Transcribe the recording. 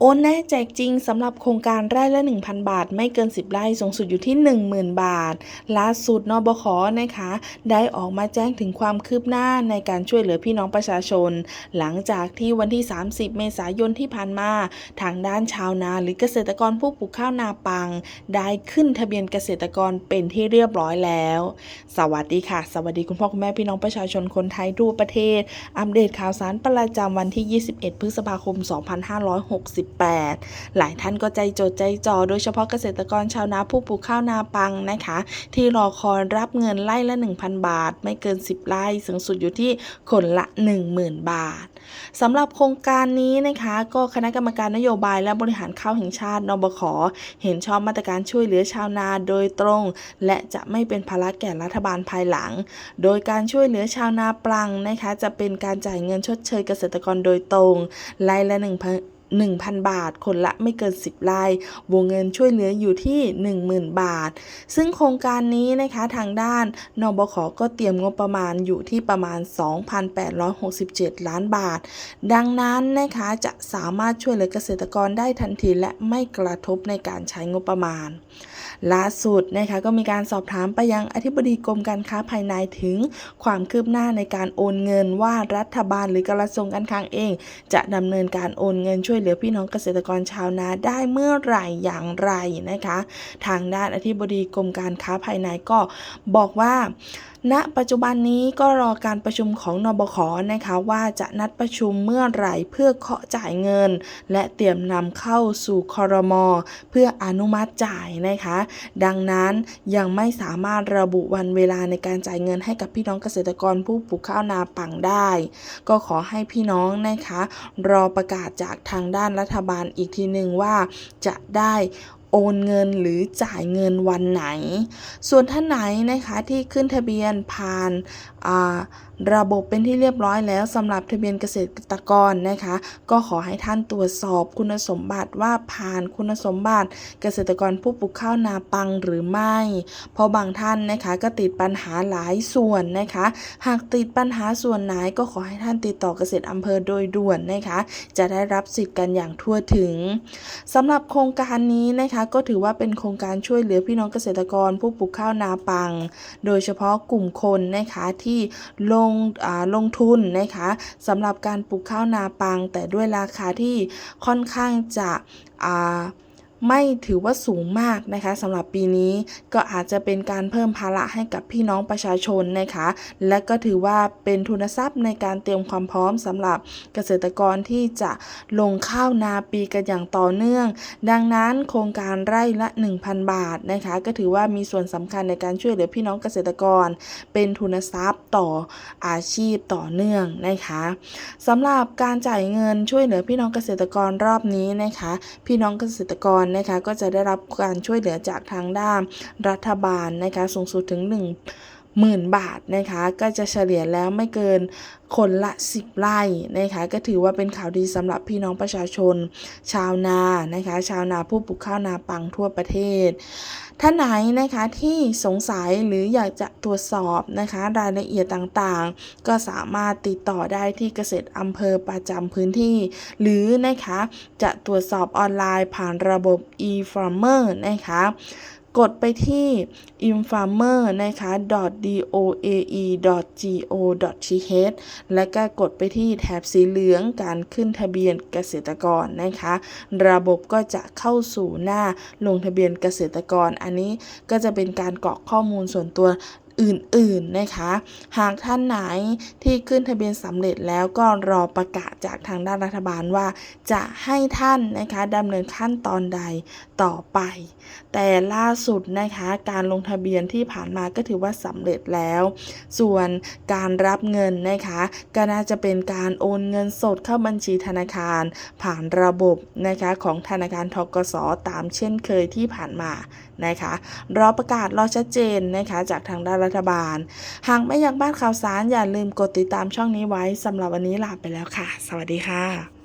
โอนแน่แจกจริงสำหรับโครงการไร่ละ 1,000 บาท ไม่เกิน 10 ไร่สูงสุดอยู่ที่ 10,000 บาทล่าสุดนบขนะคะ ได้ออกมาแจ้งถึงความคืบหน้าในการช่วยเหลือพี่น้องประชาชน หลังจากที่วันที่ 30 เมษายนที่ผ่านมา ทางด้านชาวนาหรือเกษตรกรผู้ปลูกข้าวนาปัง ได้ขึ้นทะเบียนเกษตรกรเป็นที่เรียบร้อยแล้ว สวัสดีค่ะ สวัสดีคุณพ่อคุณแม่พี่น้องประชาชนคนไทยทั่วประเทศ อัปเดตข่าวสารประจำวันที่ 21 พฤษภาคม2568หลายท่านก็ใจจดใจจ่อโดยเฉพาะเกษตรกรชาวนาผู้ปลูกข้าวนาปังนะคะ ที่รอคอยรับเงินไล่ละ 1,000 บาท ไม่เกิน 10 ไร่สูงสุดอยู่ที่คนละ 10,000 บาทสำหรับโครงการนี้นะคะก็คณะกรรมการนโยบายและบริหารข้าวแห่งชาตินบขเห็นชอบมาตรการช่วยเหลือชาวนาโดยตรง และจะไม่เป็นภาระแก่รัฐบาลภายหลัง โดยการช่วยเหลือชาวนาปลังนะคะจะเป็นการจ่ายเงินชดเชยเกษตรกรโดยตรงรายละ1,000 1,000 บาท คนละไม่เกิน 10ไร่วงเงินช่วยเหลืออยู่ที่ 10,000 บาท ซึ่งโครงการนี้นะคะทางด้านนบขก็เตรียมงบประมาณอยู่ที่ประมาณ 2,867 ล้านบาท ดังนั้นนะคะจะสามารถช่วยเหลือเกษตรกรได้ทันทีและไม่กระทบในการใช้งบประมาณ ล่าสุดนะคะก็มีการสอบถามไปยังอธิบดีกรมการค้าภายในถึงความคืบหน้าในการโอนเงินว่ารัฐบาลหรือกระทรวงการคลังเอง จะดำเนินการโอนเงินช่วยเหลือพี่น้องเกษตรกรชาวนาได้เมื่อไหร่อย่างไรนะคะ ทางด้านอธิบดีกรมการค้าภายในก็บอกว่า ณปัจจุบันนี้ก็รอการประชุมของนบขนะคะว่าจะนัดประชุมเมื่อไหร่เพื่อเคาะจ่ายเงิน และเตรียมนำเข้าสู่คอรมอเพื่ออนุมัติจ่ายนะคะ ดังนั้นยังไม่สามารถระบุวันเวลาในการจ่ายเงินให้กับพี่น้องเกษตรกรผู้ปลูกข้าวนาปังได้ ก็ขอให้พี่น้องนะคะ รอประกาศจากทางด้านรัฐบาลอีกทีหนึ่งว่าจะได้ โอนเงินหรือจ่ายเงินวันไหน ส่วนท่านไหนนะคะที่ขึ้นทะเบียนผ่าน ระบบเป็นที่เรียบร้อยแล้วสำหรับทะเบียนเกษตรกรนะคะ ก็ขอให้ท่านตรวจสอบคุณสมบัติว่าผ่านคุณสมบัติเกษตรกรผู้ปลูกข้าวนาปังหรือไม่ เพราะบางท่านนะคะก็ติดปัญหาหลายส่วนนะคะ หากติดปัญหาส่วนไหนก็ขอให้ท่านติดต่อเกษตรอำเภอโดยด่วนนะคะ จะได้รับสิทธิ์กันอย่างทั่วถึงสำหรับโครงการนี้นะคะก็ถือว่าเป็นโครงการช่วยเหลือพี่น้องเกษตรกรผู้ปลูกข้าวนาปัง โดยเฉพาะกลุ่มคนนะคะที่ลงลงทุนนะคะสำหรับการปลูกข้าวนาปัง แต่ด้วยราคาที่ค่อนข้างจะ ไม่ถือว่าสูงมากนะคะสำหรับปีนี้ก็อาจจะเป็นการเพิ่มภาระให้กับพี่น้องประชาชนนะคะ และก็ถือว่าเป็นทุนทรัพย์ในการเตรียมความพร้อมสำหรับเกษตรกรที่จะลงข้าวนาปีกันอย่างต่อเนื่อง ดังนั้นโครงการไร่ละ 1,000 บาทนะคะ ก็ถือว่ามีส่วนสำคัญในการช่วยเหลือพี่น้องเกษตรกร เป็นทุนทรัพย์ต่ออาชีพต่อเนื่องนะคะสำหรับการจ่ายเงินช่วยเหลือพี่น้องเกษตรกรรอบนี้นะคะ พี่น้องเกษตรกรนะคะก็จะได้รับการช่วยเหลือจากทางด้านรัฐบาลนะคะสูงสุดถึง1หมื่นบาทนะคะก็จะเฉลี่ยแล้วไม่เกินคนละ 10 ไร่นะคะก็ถือว่าเป็นข่าวดีสำหรับพี่น้องประชาชน ชาวนานะคะชาวนาผู้ปลูกข้าวนาปังทั่วประเทศ ท่านไหนนะคะที่สงสัยหรืออยากจะตรวจสอบนะคะรายละเอียดต่างๆ ก็สามารถติดต่อได้ที่เกษตรอำเภอประจำพื้นที่ หรือนะคะจะตรวจสอบออนไลน์ผ่านระบบ e-farmer นะคะ กดไปที่ infarmer นะคะ .doae.go.th และก็กดไปที่แถบสีเหลืองการขึ้นทะเบียนเกษตรกรนะคะ ระบบก็จะเข้าสู่หน้าลงทะเบียนเกษตรกร อันนี้ก็จะเป็นการกรอกข้อมูลส่วนตัว อื่นๆนะคะ หากท่านไหนที่ขึ้นทะเบียนสำเร็จแล้วก็รอประกาศจากทางด้านรัฐบาลว่าจะให้ท่านนะคะดำเนินขั้นตอนใดต่อไป แต่ล่าสุดนะคะการลงทะเบียนที่ผ่านมาก็ถือว่าสำเร็จแล้ว ส่วนการรับเงินนะคะก็น่าจะเป็นการโอนเงินสดเข้าบัญชีธนาคาร ผ่านระบบนะคะของธนาคารทกสตามเช่นเคยที่ผ่านมานะคะรอประกาศรอชัดเจนนะคะจากทางด้านรัฐบาล หากไม่อยากบ้านข่าวสารอย่าลืมกดติดตามช่องนี้ไว้สำหรับวันนี้ลาไปแล้วค่ะ สวัสดีค่ะ